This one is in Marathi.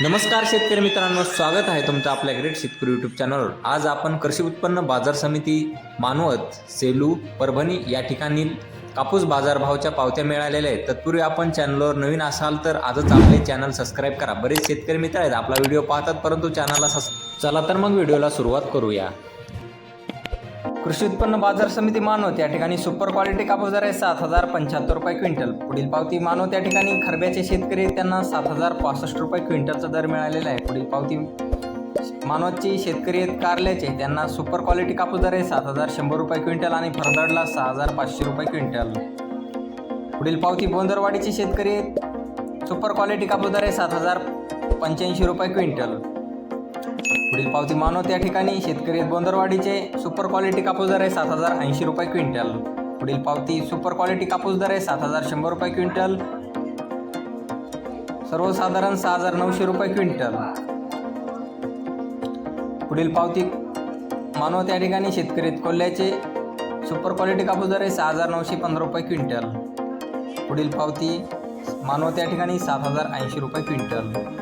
नमस्कार शेतकरी मित्रांनो स्वागत आहे तुमचं आपल्या ग्रेट शेतकरी यूट्यूब चॅनलवर आज आपण कृषी उत्पन्न बाजार समिती मानवत सेलू परभणी या ठिकाणी कापूस बाजारभावच्या पावत्या मिळालेल्या आहेत. तत्पूर्वी आपण चॅनलवर नवीन असाल तर आजच आपले चॅनल सबस्क्राईब करा. बरेच शेतकरी मित्र आहेत आपला व्हिडिओ पाहतात परंतु चॅनलला सबस चला तर मग व्हिडिओला सुरुवात करूया. कृषी उत्पन्न बाजार समिती मानवत या ठिकाणी सुपर क्वालिटी कापूस दर आहे सात हजार पंच्याहत्तर रुपये क्विंटल. पुढील पावती मानवत या ठिकाणी. खरब्याचे शेतकरी आहेत, त्यांना सात हजार पासष्ट रुपये क्विंटलचा दर मिळालेला आहे. पुढील पावती मानवतची शेतकरी आहेत कारल्याचे. त्यांना सुपर क्वालिटी कापूस दर आहे सात हजार शंभर रुपये क्विंटल आणि फरदडला सहा हजार पाचशे रुपये क्विंटल. पुढील पावती बोंदरवाडीचे शेतकरी आहेत. सुपर क्वालिटी कापूस दर आहे सात हजार पंच्याऐंशी रुपये क्विंटल. पुढील पावती मानवत या ठिकाणी. शेतकरी बोंदरवाडीचे. सुपर क्वालिटी कापूस दर आहे सात हजार ऐंशी रुपये क्विंटल. पुढील पावती सुपर क्वालिटी कापूस दर आहे सात हजार शंभर रुपये क्विंटल. सर्वसाधारण सहा हजार नऊशे रुपये क्विंटल. पुढील पावती मानवत या ठिकाणी. शेतकरी कोल्ह्याचे. सुपर क्वालिटी कापूस दर आहे सहा हजार नऊशे पंधरा रुपये क्विंटल. पुढील पावती मानवत या ठिकाणी सात हजार ऐंशी रुपये क्विंटल.